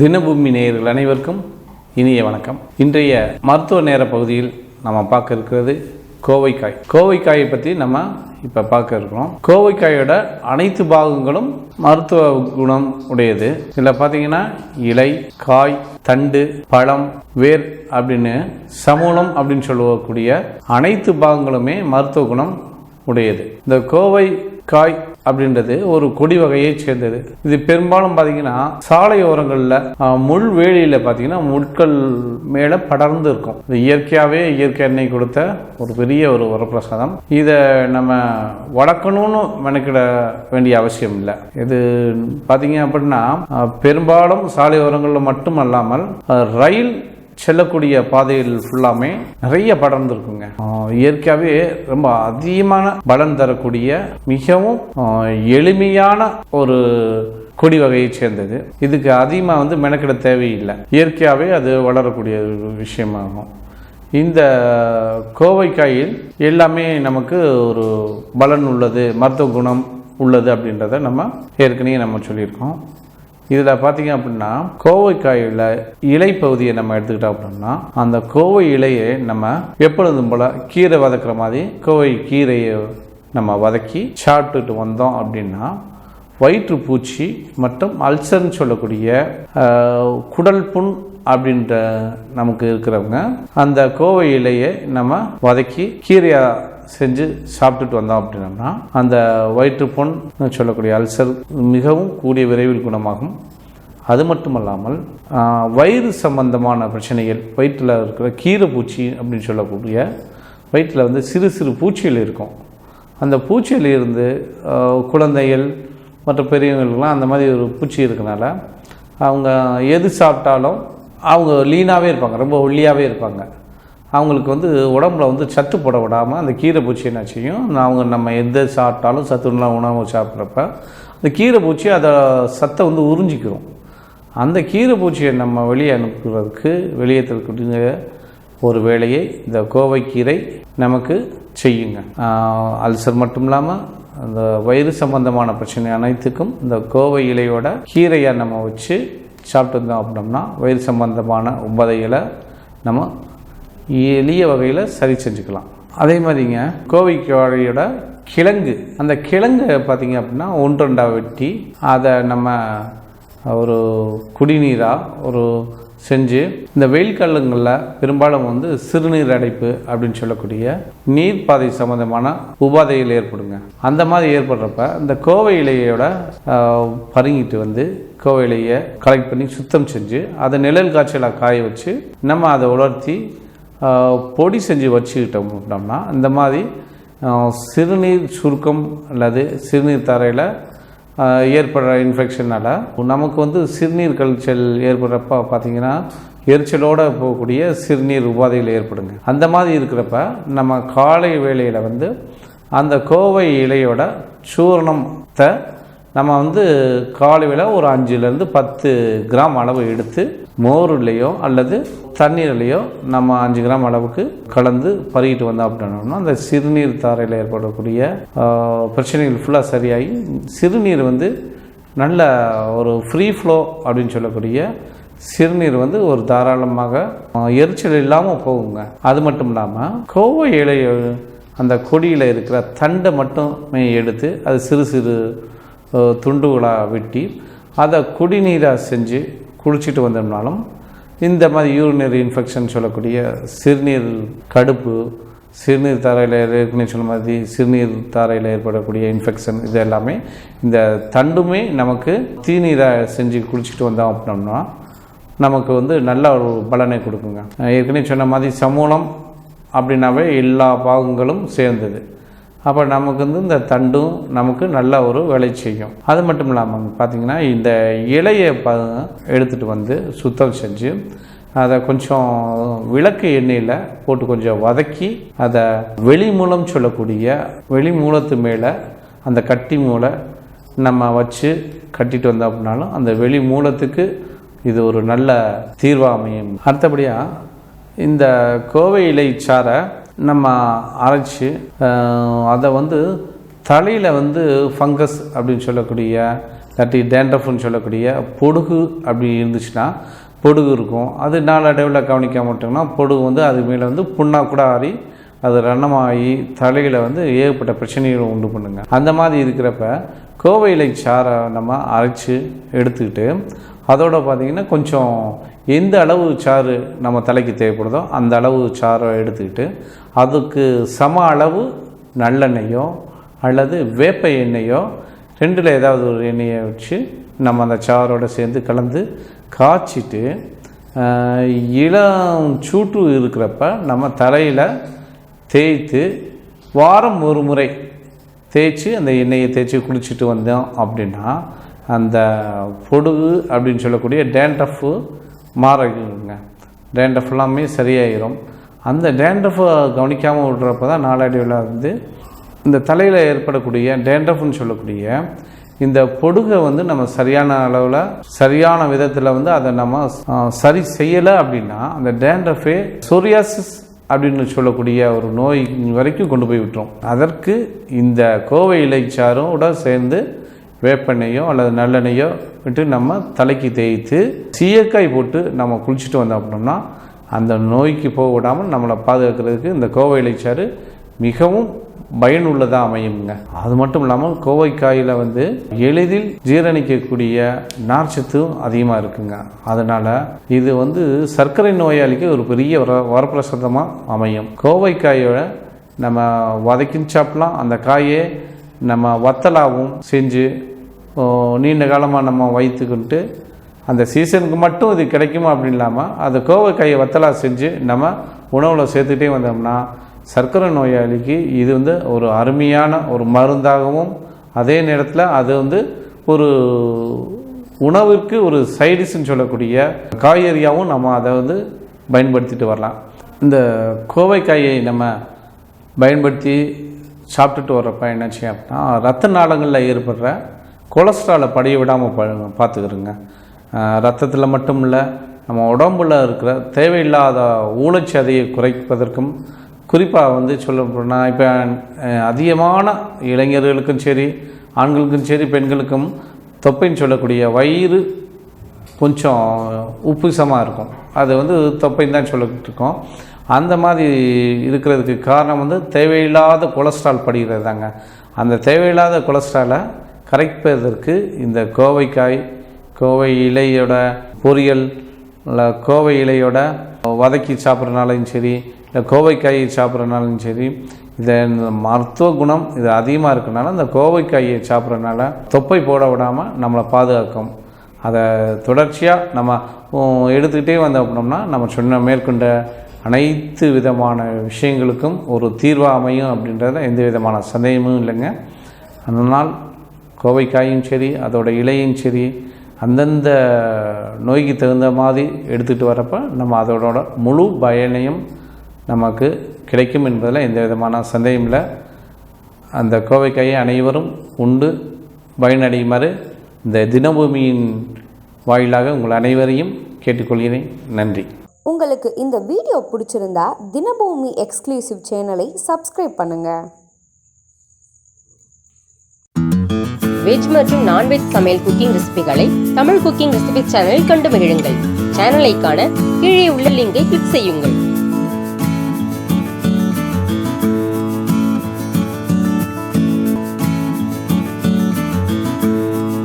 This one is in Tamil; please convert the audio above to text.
தினபூமி நேயர்கள் அனைவருக்கும் இனிய வணக்கம். இன்றைய மருத்துவ நேர பகுதியில் நம்ம பார்க்க இருக்கிறது கோவைக்காய். கோவைக்காயை பற்றி நம்ம இப்போ பார்க்க இருக்கிறோம். கோவைக்காயோட அனைத்து பாகங்களும் மருத்துவ குணம் உடையது. இதில் பார்த்தீங்கன்னா இலை காய் தண்டு பழம் வேர் அப்படின்னு சமூலம் அப்படின்னு சொல்லக்கூடிய அனைத்து பாகங்களுமே மருத்துவ குணம் உடையது. இந்த கோவை காய் அப்படின்றது ஒரு கொடி வகையை சேர்ந்தது. இது பெரும்பாலும் பார்த்தீங்கன்னா சாலை ஓரங்களில் முள் வேலியில் பார்த்தீங்கன்னா முட்கள் மேலே படர்ந்து இருக்கும். இது இயற்கையாகவே இயற்கை எண்ணெய் கொடுத்த ஒரு பெரிய ஒரு வரப்பிரசாதம். இதை நம்ம வளர்க்கணும்னு மெனக்கிட வேண்டிய அவசியம் இல்லை. இது பார்த்தீங்க அப்படின்னா பெரும்பாலும் சாலையோரங்களில் மட்டும் அல்லாமல் ரயில் செல்லக்கூடிய பாதைகள் ஃபுல்லாமே நிறைய படர்ந்துருக்குங்க இயற்கையாகவே ரொம்ப அதிகமான பலன் தரக்கூடிய மிகவும் எளிமையான ஒரு கொடி வகையை சேர்ந்தது. இதுக்கு அதிகமாக வந்து மெனக்கிட தேவையில்லை. இயற்கையாகவே அது வளரக்கூடிய ஒரு விஷயமாகும். இந்த கோவைக்காயில் எல்லாமே நமக்கு ஒரு பலன் உள்ளது மருத்துவ குணம் உள்ளது அப்படின்றத நம்ம ஏற்கனவே நம்ம சொல்லியிருக்கோம். இதில் பார்த்தீங்க அப்படின்னா கோவைக்காயில் இலை பகுதியை நம்ம எடுத்துக்கிட்டோம் அப்படின்னா அந்த கோவை இலையை நம்ம எப்பொழுதும் போல் கீரை வதக்குற மாதிரி கோவை கீரையை நம்ம வதக்கி சாப்பிட்டுட்டு வந்தோம் அப்படின்னா வயிற்றுப்பூச்சி மற்றும் அல்சர்னு சொல்லக்கூடிய குடல் புண் அப்படின்ற நமக்கு இருக்கிறவங்க அந்த கோவை இலையை நம்ம வதக்கி கீரையாக செஞ்சு சாப்பிட்டுட்டு வந்தோம் அப்படின்னா அந்த வயிற்றுப்புண் சொல்லக்கூடிய அல்சர் மிகவும் கூடிய விரைவில் குணமாகும். அது மட்டும் அல்லாமல் வயிறு சம்பந்தமான பிரச்சனைகள் வயிற்றில் இருக்கிற கீரை பூச்சி அப்படின்னு சொல்லக்கூடிய வயிற்றில் வந்து சிறு சிறு பூச்சிகள் இருக்கும். அந்த பூச்சியில் இருந்து குழந்தைகள் மற்ற பெரியவங்களுக்கெல்லாம் அந்த மாதிரி ஒரு பூச்சி இருக்கனால அவங்க எது சாப்பிட்டாலும் அவங்க லீனாகவே இருப்பாங்க ரொம்ப ஒல்லியாகவே இருப்பாங்க. அவங்களுக்கு வந்து உடம்புல வந்து சத்து போட விடாமல் அந்த கீரை பூச்சி என்ன செய்யும்? அவங்க நம்ம எந்த சாப்பிட்டாலும் சத்துள்ள உணவு சாப்பிட்றப்ப அந்த கீரை பூச்சி அதை சத்தை வந்து உறிஞ்சிக்கிறோம் அந்த கீரை பூச்சியை நம்ம வெளியே அனுப்புறதுக்கு வெளியேற்றக்கூடிய ஒரு வேலையை இந்த கோவைக்கீரை நமக்கு செய்யுங்க. அல்சர் மட்டும் இல்லாமல் அந்த வயிறு சம்பந்தமான பிரச்சனை அனைத்துக்கும் இந்த கோவை இலையோட கீரையை நம்ம வச்சு சாப்பிட்டு இருந்தோம் அப்படின்னா வயிறு சம்பந்தமான உபதைகளை நம்ம எளிய வகையில் சரி செஞ்சுக்கலாம். அதே மாதிரிங்க கோவை கோழியோட கிழங்கு. அந்த கிழங்கு பார்த்தீங்க அப்படின்னா ஒன்றொண்டா வெட்டி அதை நம்ம ஒரு குடிநீராக ஒரு செஞ்சு இந்த வெயில் காலங்களில் பெரும்பாலும் வந்து சிறுநீர் அடைப்பு அப்படின்னு சொல்லக்கூடிய நீர்ப்பாதை சம்மந்தமான உபாதைகள் ஏற்படுங்க. அந்த மாதிரி ஏற்படுறப்ப இந்த கோவை இலையோட பருங்கிட்டு வந்து கோவை இலையை கலெக்ட் பண்ணி சுத்தம் செஞ்சு அதை நிழல் காய்ச்சலாக காய வச்சு நம்ம அதை உலர்த்தி பொடி செஞ்சு வச்சுக்கிட்டோம் அப்படின்னோம்னா இந்த மாதிரி சிறுநீர் சுருக்கம் அல்லது சிறுநீர் தரையில் ஏற்படுற இன்ஃபெக்ஷனால் நமக்கு வந்து சிறுநீர் கழிச்சல் ஏற்படுறப்ப பார்த்தீங்கன்னா எரிச்சலோடு போகக்கூடிய சிறுநீர் உபாதைகள் ஏற்படுங்க. அந்த மாதிரி இருக்கிறப்ப நம்ம காலை வேளையில் வந்து அந்த கோவை இலையோட சூரணத்தை நம்ம வந்து காலையில் ஒரு அஞ்சுலேருந்து பத்து கிராம் அளவு எடுத்து மோர்லேயோ அல்லது தண்ணீர்லேயோ நம்ம அஞ்சு கிராம் அளவுக்கு கலந்து பருகிட்டு வந்தோம் அப்படின்னோம்னா அந்த சிறுநீர் தாரையில் ஏற்படக்கூடிய பிரச்சனைகள் ஃபுல்லாக சரியாகி சிறுநீர் வந்து நல்ல ஒரு ஃப்ரீ ஃப்ளோ அப்படின்னு சொல்லக்கூடிய சிறுநீர் வந்து ஒரு தாராளமாக எரிச்சல் இல்லாமல் போகுங்க. அது மட்டும் இல்லாமல் கோவை இலை அந்த கொடியில் இருக்கிற தண்டை மட்டுமே எடுத்து அது சிறு சிறு துண்டுகளாக வெட்டி அதை குடிநீராக செஞ்சு குளிச்சுட்டு வந்தோம்னாலும் இந்த மாதிரி யூரினரி இன்ஃபெக்ஷன் சொல்லக்கூடிய சிறுநீர் கடுப்பு சிறுநீர் தாரையில் ஏற்கனவே சொன்ன மாதிரி சிறுநீர் தாரையில் ஏற்படக்கூடிய இன்ஃபெக்ஷன் இது எல்லாமே இந்த தண்டுமே நமக்கு தீநீராக செஞ்சு குளிச்சுட்டு வந்தோம் அப்படின்னோம்னா நமக்கு வந்து நல்ல ஒரு பலனை கொடுக்குங்க. ஏற்கனவே சொன்ன மாதிரி சமூலம் அப்படின்னாவே எல்லா பாகங்களும் சேர்ந்தது. அப்போ நமக்கு வந்து இந்த தண்டும் நமக்கு நல்ல ஒரு வேலை செய்யும். அது மட்டும் இல்லாமல் பார்த்தீங்கன்னா இந்த இலையை ப எடுத்துகிட்டு வந்து சுத்தம் செஞ்சு அதை கொஞ்சம் விளக்கு எண்ணெயில் போட்டு கொஞ்சம் வதக்கி அதை வெளி மூலம் சொல்லக்கூடிய வெளி மூலத்து மேலே அந்த கட்டி மூலை நம்ம வச்சு கட்டிட்டு வந்தோம் அப்படின்னாலும் அந்த வெளி மூலத்துக்கு இது ஒரு நல்ல தீர்வாக அமையும் அடுத்தபடியாக இந்த கோவை இலை சாரை நம்ம அரைச்சி அதை வந்து தலையில் வந்து ஃபங்கஸ் அப்படின்னு சொல்லக்கூடிய இல்லாட்டி டேண்ட்ரஃப்னு சொல்லக்கூடிய பொடுகு அப்படி இருந்துச்சுன்னா பொடுகு இருக்கும். அது நாளடைவில் கவனிக்க மாட்டோம்னா பொடுகு வந்து அது மேலே வந்து புண்ணாக கூட ஆறி அது ரணமாகி தலையில் வந்து ஏகப்பட்ட பிரச்சனைகளை உண்டு பண்ணுங்க. அந்த மாதிரி இருக்கிறப்ப கோவை இலை சாறை நம்ம அரைச்சி எடுத்துக்கிட்டு அதோட பார்த்திங்கன்னா கொஞ்சம் எந்த அளவு சாறு நம்ம தலைக்கு தேவைப்படுதோ அந்த அளவு சாறை எடுத்துக்கிட்டு அதுக்கு சம அளவு நல்லெண்ணெயோ அல்லது வேப்ப எண்ணெயோ ரெண்டில் ஏதாவது ஒரு எண்ணெயை வச்சு நம்ம அந்த சாரோடு சேர்ந்து கலந்து காய்ச்சிட்டு இளம் சூட்டு இருக்கிறப்ப நம்ம தலையில் தேய்த்து வாரம் ஒரு முறை தேய்ச்சி அந்த எண்ணெயை தேய்ச்சி குளிச்சுட்டு வந்தோம் அப்படின்னா அந்த பொடுகு அப்படின்னு சொல்லக்கூடிய டேண்ட்ரஃப்பு மாறிடுங்க டேண்ட்ரஃப் எல்லாமே சரியாயிரும். அந்த டேண்ட்ரஃபை கவனிக்காமல் விடுறப்ப தான் நாளடைவில் வந்து இந்த தலையில் ஏற்படக்கூடிய டேண்ட்ரஃப்னு சொல்லக்கூடிய இந்த பொடுகை வந்து நம்ம சரியான அளவில் சரியான விதத்தில் வந்து அதை நம்ம சரி செய்யலை அப்படின்னா அந்த டேண்ட்ரஃபே சோரியாசிஸ் அப்படின்னு சொல்லக்கூடிய ஒரு நோய் வரைக்கும் கொண்டு போய் விட்டுரும். அதற்கு இந்த கோவை இலைச்சாரோட சேர்ந்து வேப்பெண்ணையோ அல்லது நல்லெண்ணெயோ விட்டு நம்ம தலைக்கு தேய்த்து சீயக்காய் போட்டு நம்ம குளிச்சுட்டு வந்தோம் அப்படின்னா அந்த நோய்க்கு போக விடாமல் நம்மளை பாதுகாக்கிறதுக்கு இந்த கோவை இலைச்சாறு மிகவும் பயனுள்ளதாக அமையுங்க அது மட்டும் இல்லாமல் கோவைக்காயில் வந்து எளிதில் ஜீரணிக்கக்கூடிய நார்ச்சத்தும் அதிகமாக இருக்குங்க. அதனால் இது வந்து சர்க்கரை நோயாளிக்கு ஒரு பெரிய வர வரப்பிரசாதமாக அமையும். கோவைக்காயோட நம்ம வதக்கின்னு சாப்பிடலாம். அந்த காயை நம்ம வத்தலாகவும் செஞ்சு நீண்ட காலமாக நம்ம வைத்துக்கிட்டு அந்த சீசனுக்கு மட்டும் இது கிடைக்குமா அப்படின்னு இல்லாமல் அந்த கோவைக்காயை வத்தலா செஞ்சு நம்ம உணவில் சேர்த்துக்கிட்டே வந்தோம்னா சர்க்கரை நோயாளிக்கு இது வந்து ஒரு அருமையான ஒரு மருந்தாகவும் அதே நேரத்தில் அது வந்து ஒரு உணவிற்கு ஒரு சைடிஷ்னு சொல்லக்கூடிய காய்கறியாகவும் நம்ம அதை வந்து பயன்படுத்திட்டு வரலாம். இந்த கோவைக்காயை நம்ம பயன்படுத்தி சாப்பிட்டுட்டு வர்றப்ப என்னாச்சு அப்படின்னா ரத்த நாளங்களில் ஏற்படுற கொலஸ்ட்ராலை படிய விடாமல் ப பார்த்துக்கிறோங்க ரத்தத்தில் மட்டும் இல்லை நம்ம உடம்புல இருக்கிற தேவையில்லாத ஊழச்சதையை குறைப்பதற்கும் குறிப்பாக வந்து சொல்ல போனால் இப்போ அதிகமான இளைஞர்களுக்கும் சரி ஆண்களுக்கும் சரி பெண்களுக்கும் தொப்பைன்னு சொல்லக்கூடிய வயிறு கொஞ்சம் உப்புசமாக இருக்கும். அது வந்து தொப்பைன்னு தான் சொல்லிட்டு இருக்கோம். அந்த மாதிரி இருக்கிறதுக்கு காரணம் வந்து தேவையில்லாத கொலஸ்ட்ரால் படுகிறது தாங்க அந்த தேவையில்லாத கொலஸ்ட்ராலை கரைப்பதற்கு இந்த கோவைக்காய் கோவை இலையோட பொரியல் இல்லை கோவை இலையோட வதக்கி சாப்பிட்றனாலும் சரி இல்லை கோவைக்காயை சாப்பிட்றனாலும் சரி இதை மருத்துவ குணம் இது அதிகமாக இருக்கனால இந்த கோவைக்காயை சாப்பிட்றனால தொப்பை போட விடாமல் நம்மளை பாதுகாக்கும். அதை தொடர்ச்சியாக நம்ம எடுத்துக்கிட்டே வந்தோம் அப்படின்னா நம்ம சொன்ன மேற்கொண்ட அனைத்து விதமான விஷயங்களுக்கும் ஒரு தீர்வாக அமையும் அப்படின்றத எந்த விதமான சந்தேகமும் இல்லைங்க. அதனால் கோவைக்காயும் சரி அதோட இலையும் சரி அந்தந்த நோய்க்கு தகுந்த மாதிரி எடுத்துகிட்டு வரப்போ நம்ம அதோட முழு பயனையும் நமக்கு கிடைக்கும் என்பதில் எந்த விதமான சந்தேகம் இல்லை. அந்த கோவைக்காயை அனைவரும் உண்டு. பயனடையுமாறு இந்த தினபூமியின் வாயிலாக உங்கள் அனைவரையும் கேட்டுக்கொள்கிறேன். நன்றி. உங்களுக்கு இந்த வீடியோ பிடிச்சிருந்தா தினபூமி எக்ஸ்க்ளூசிவ் சேனலை சப்ஸ்கிரைப் பண்ணுங்கள் வெஜ் மற்றும் நான்வெஜ் சமையல் குக்கிங் ரெசிபிகளை தமிழ் குக்கிங் ரெசிபி சேனலில் கண்டு மகிழுங்கள். சேனலை காண கீழே உள்ள லிங்கை கிளிக் செய்யுங்கள்.